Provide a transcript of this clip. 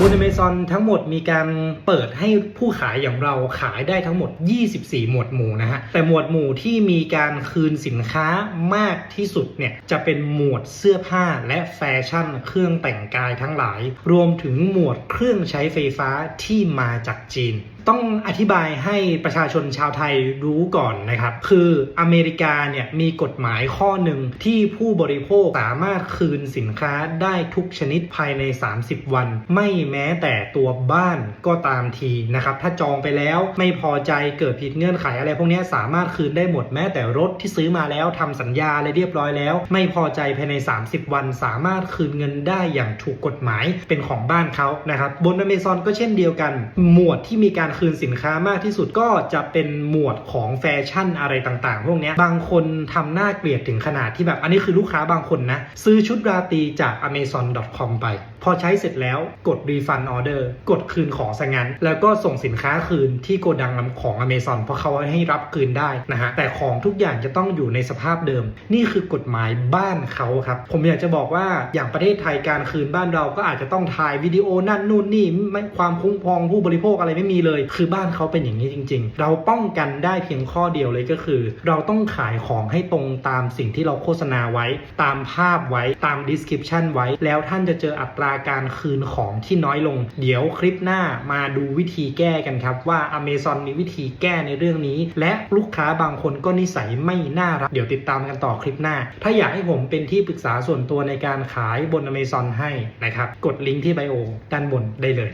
บน Amazon ทั้งหมดมีการเปิดให้ผู้ขายอย่างเราขายได้ทั้งหมด 24 หมวดหมู่นะฮะ แต่หมวดหมู่ที่มีการคืนสินค้ามากที่สุดเนี่ย จะเป็นหมวดเสื้อผ้าและแฟชั่นเครื่องแต่งกายทั้งหลาย รวมถึงหมวดเครื่องใช้ไฟฟ้าที่มาจากจีนต้องอธิบายให้ประชาชนชาวไทยรู้ก่อนนะครับ คืออเมริกาเนี่ยมีกฎหมายข้อหนึ่งที่ผู้บริโภคสามารถคืนสินค้าได้ทุกชนิดภายใน 30 วัน ไม่แม้แต่ตัวบ้านก็ตามทีนะครับถ้าจองไปแล้วไม่พอใจเกิดผิดเงื่อนไขอะไรพวกนี้สามารถคืนได้หมดแม้แต่รถที่ซื้อมาแล้วทำสัญญาอะไรเรียบร้อยแล้ว ไม่พอใจภายใน 30 วัน สามารถคืนเงินได้อย่างถูกกฎหมายเป็นของบ้านเขานะครับบน Amazon ก็เช่นเดียวกัน หมวดที่มีการคืนสินค้ามากที่สุดก็จะเป็นหมวดของแฟชั่นอะไรต่างๆ พวกนี้บางคนทำหน้าเกลียดถึงขนาดที่แบบ อันนี้คือลูกค้าบางคนนะ ซื้อชุดราตรีจาก amazon.com ไป พอใช้เสร็จแล้วกดรี refund order กดคืนของซะงั้น แล้วก็ส่งสินค้าคืนที่โกดังของ Amazon เพราะเขาให้รับคืนได้นะฮะแต่ของทุกอย่างจะต้องอยู่ในสภาพเดิม นี่คือกฎหมายบ้านเขาครับ ผมอยากจะบอกว่าอย่างประเทศไทยการคืนบ้านเราก็อาจจะต้องถ่ายวิดีโอนั่นนู่นนี่ไม่ความคุ้มครองผู้บริโภคอะไรไม่มีเลย คือบ้านเขาเป็นอย่างนี้จริง ๆ เราป้องกันได้เพียงข้อเดียวเลยก็คือ เราต้องขายของให้ตรงตามสิ่งที่เราโฆษณาไว้ ตามภาพไว้ตาม description ไว้ แล้วท่านจะเจออัตราการคืนของที่น้อยลง เดี๋ยวคลิปหน้ามาดูวิธีแก้กันครับ ว่า Amazon มีวิธีแก้ในเรื่องนี้ และลูกค้าบางคนก็นิสัยไม่น่ารัก เดี๋ยวติดตามกันต่อคลิปหน้า ถ้าอยากให้ผมเป็นที่ปรึกษาส่วนตัวในการขายบน Amazon ให้นะครับ กดลิงก์ที่ไบโอด้านบนได้เลย